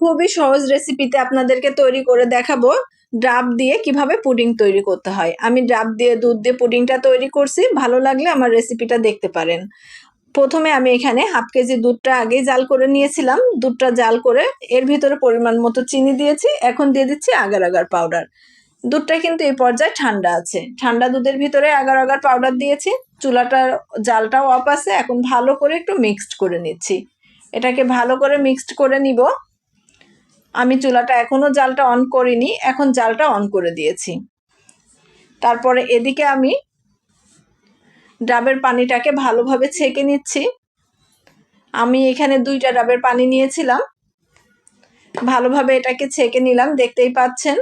খুবই সহজ রেসিপিতে আপনাদেরকে তৈরি করে দেখাবো। ডাব দিয়ে কীভাবে পুডিং তৈরি করতে হয়। আমি ডাব দিয়ে, দুধ দিয়ে পুডিংটা তৈরি করছি। ভালো লাগলে আমার রেসিপিটা দেখতে পারেন। প্রথমে আমি এখানে হাফ কেজি দুধটা আগেই জাল করে নিয়েছিলাম। দুধটা জাল করে এর ভিতরে পরিমাণ মতো চিনি দিয়েছি। এখন দিয়ে দিচ্ছি আগার আগার পাউডার দুধটা কিন্তু এই পর্যায়ে ঠান্ডা আছে। ঠান্ডা দুধের ভিতরে আগার আগার পাউডার দিয়েছি। চুলাটার জালটাও অফ আছে। এখন ভালো করে একটু মিক্সড করে নিচ্ছি। এটাকে ভালো করে মিক্সড করে নিব। আমি চুলাটা এখনও জালটা অন করিনি, এখন জালটা অন করে দিয়েছি। তারপরে এদিকে আমি ডাবের পানিটাকে ভালোভাবে ছেঁকে নিচ্ছি। আমি এখানে দুইটা ডাবের পানি নিয়েছিলাম। ভালোভাবে এটাকে ছেঁকে নিলাম, দেখতেই পাচ্ছেন।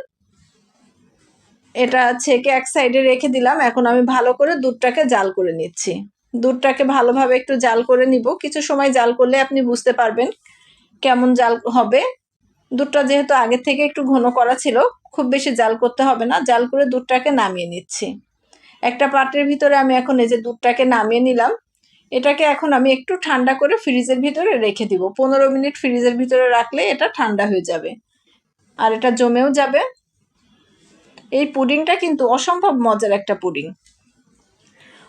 এটা ছেঁকে এক সাইডে রেখে দিলাম, এখন আমি ভালো করে দুধটাকে জাল করে নিচ্ছি। দুধটাকে ভালোভাবে একটু জাল করে নিব। কিছু সময় জাল করলে আপনি বুঝতে পারবেন কেমন জাল হবে। দুধটা যেহেতু আগে থেকে একটু ঘন করা ছিল, খুব বেশি জাল করতে হবে না। জাল করে দুধটাকে নামিয়ে নিচ্ছি। একটা পাত্রের ভিতরে আমি এখন এই যে দুধটাকে নামিয়ে নিলাম। এটাকে এখন আমি একটু ঠান্ডা করে ফ্রিজের ভিতরে রেখে দিব। পনেরো মিনিট ফ্রিজের ভিতরে রাখলে এটা ঠান্ডা হয়ে যাবে। আর এটা জমেও যাবে। এই পুডিংটা কিন্তু অসম্ভব মজার একটা পুডিং।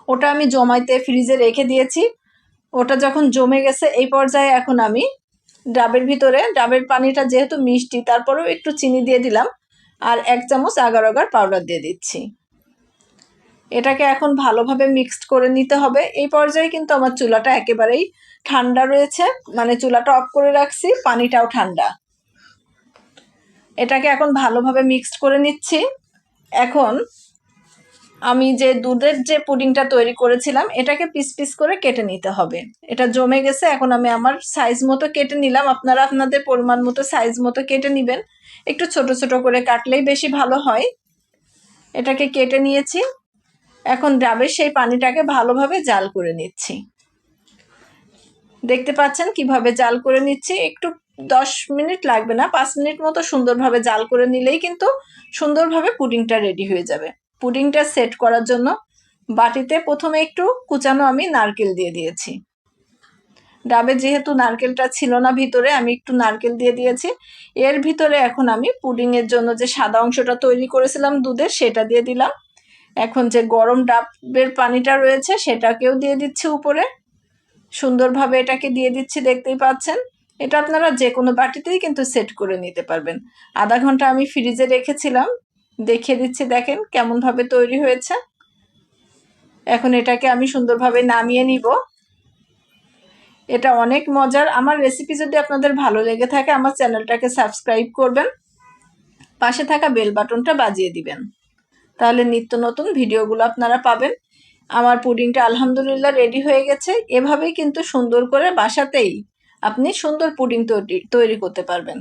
ওটা আমি জমাইতে ফ্রিজে রেখে দিয়েছি। ওটা যখন জমে গেছে, এই পর্যায়ে এখন আমি ডাবের ভিতরে। ডাবের পানিটা যেহেতু মিষ্টি, তারপরেও একটু চিনি দিয়ে দিলাম। আর এক চামচ আগার আগার পাউডার দিয়ে দিচ্ছি। এটাকে এখন ভালোভাবে মিক্সড করে নিতে হবে। এই পর্যায়ে কিন্তু আমার চুলাটা একেবারেই ঠান্ডা রয়েছে। মানে চুলাটা অফ করে রাখছি, পানিটাও ঠান্ডা। এটাকে এখন ভালোভাবে মিক্সড করে নিচ্ছি। এখন আমি যে দুধের যে পুডিংটা তৈরি করেছিলাম, এটাকে পিস পিস করে কেটে নিতে হবে। এটা জমে গেছে, এখন আমি আমার সাইজ মতো কেটে নিলাম। আপনারা আপনাদের পরিমাণ মতো সাইজ মতো কেটে নেবেন। একটু ছোট ছোট করে কাটলেই বেশি ভালো হয়। এটাকে কেটে নিয়েছি। এখন ডাবের সেই পানিটাকে ভালোভাবে জাল করে নিচ্ছি। দেখতে পাচ্ছেন কীভাবে জাল করে নিচ্ছি? একটু দশ মিনিট লাগবে না, পাঁচ মিনিট মতো সুন্দরভাবে জাল করে নিলেই কিন্তু সুন্দরভাবে পুডিংটা রেডি হয়ে যাবে। পুডিংটা সেট করার জন্য বাটিতে প্রথমে একটু কুচানো আমি নারকেল দিয়ে দিয়েছি। ডাবে যেহেতু নারকেলটা ছিল না ভিতরে, আমি একটু নারকেল দিয়ে দিয়েছি। এর ভিতরে এখন আমি পুডিংয়ের জন্য যে সাদা অংশটা তৈরি করেছিলাম দুধের সেটা দিয়ে দিলাম। এখন যে গরম ডাবের পানিটা রয়েছে, সেটাকেও দিয়ে দিচ্ছি উপরে। সুন্দরভাবে এটাকে দিয়ে দিচ্ছি, দেখতেই পাচ্ছেন। এটা আপনারা যে কোনো বাটিতেই কিন্তু সেট করে নিতে পারবেন। আধা ঘণ্টা আমি ফ্রিজে রেখেছিলাম। দেখিয়ে দিচ্ছি, দেখেন কেমনভাবে তৈরি হয়েছে। এখন এটাকে আমি সুন্দরভাবে নামিয়ে নিব। এটা অনেক মজার। আমার রেসিপি যদি আপনাদের ভালো লেগে থাকে, আমার চ্যানেলটাকে সাবস্ক্রাইব করবেন। পাশে থাকা বেল বাটনটা বাজিয়ে দিবেন। তাহলে নিত্য নতুন ভিডিওগুলো আপনারা পাবেন। আমার পুডিংটা আলহামদুলিল্লাহ রেডি হয়ে গেছে। এভাবেই কিন্তু সুন্দর করে বাসাতেই আপনি সুন্দর পুডিং তৈরি তৈরি করতে পারবেন।